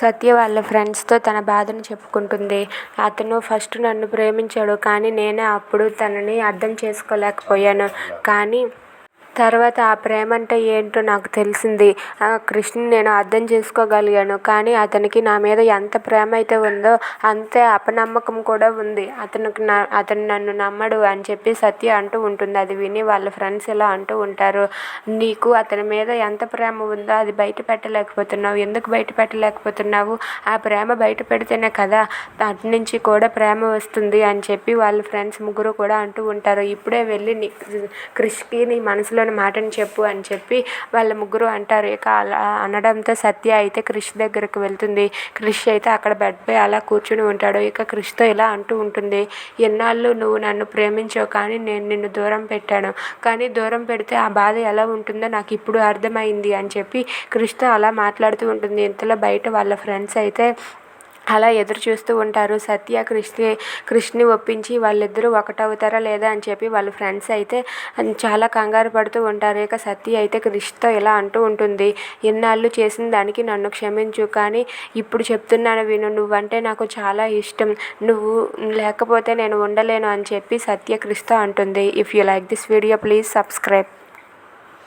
సత్య వాళ్ళ ఫ్రెండ్స్తో తన బాధను చెప్పుకుంటుంది. అతను ఫస్ట్ నన్ను ప్రేమించాడు కానీ నేనే అప్పుడు తనని అర్థం చేసుకోలేకపోయాను. కానీ తర్వాత ఆ ప్రేమ అంటే ఏంటో నాకు తెలిసింది. ఆ కృష్ణని నేను అర్థం చేసుకోగలిగాను. కానీ అతనికి నా మీద ఎంత ప్రేమ అయితే ఉందో అంతే అపనమ్మకం కూడా ఉంది. అతనికి నా అతను నన్ను నమ్మడు అని చెప్పి సత్య అంటూ ఉంటుంది. అది విని వాళ్ళ ఫ్రెండ్స్ ఇలా అంటూ ఉంటారు. నీకు అతని మీద ఎంత ప్రేమ ఉందో అది బయట పెట్టలేకపోతున్నావు. ఎందుకు బయట పెట్టలేకపోతున్నావు? ఆ ప్రేమ బయట పెడితేనే కదా అటు నుంచి కూడా ప్రేమ వస్తుంది అని చెప్పి వాళ్ళ ఫ్రెండ్స్ ముగ్గురు కూడా అంటూ ఉంటారు. ఇప్పుడే వెళ్ళి నీ క్రిష్కి నీ మనసులో మనసులోని మాటని చెప్పు అని చెప్పి వాళ్ళ ముగ్గురు అంటారు. ఇక అలా అనడంతో సత్య అయితే క్రిష్ దగ్గరకు వెళ్తుంది. క్రిష్ అయితే అక్కడ బెడ్పై అలా కూర్చుని ఉంటాడు. ఇక క్రిష్తో ఇలా అంటూ ఉంటుంది. ఎన్నాళ్ళు నువ్వు నన్ను ప్రేమించావు కానీ నేను నిన్ను దూరం పెట్టాను. కానీ దూరం పెడితే ఆ బాధ ఎలా ఉంటుందో నాకు ఇప్పుడు అర్థమైంది అని చెప్పి క్రిష్తో అలా మాట్లాడుతూ ఉంటుంది. ఇంతలో బయట వాళ్ళ ఫ్రెండ్స్ అయితే అలా ఎదురు చూస్తూ ఉంటారు. సత్య కృష్ణే కృష్ణని ఒప్పించి వాళ్ళిద్దరూ ఒకటవుతారా లేదా అని చెప్పి వాళ్ళ ఫ్రెండ్స్ అయితే చాలా కంగారు పడుతూ ఉంటారు. ఇక సత్య అయితే కృష్ణతో ఇలా అంటూ ఉంటుంది. ఇన్నాళ్ళు చేసిన దానికి నన్ను క్షమించు కానీ ఇప్పుడు చెప్తున్నాను విను. నువ్వంటే నాకు చాలా ఇష్టం. నువ్వు లేకపోతే నేను ఉండలేను అని చెప్పి సత్య కృష్ణతో అంటుంది. If you like this video please subscribe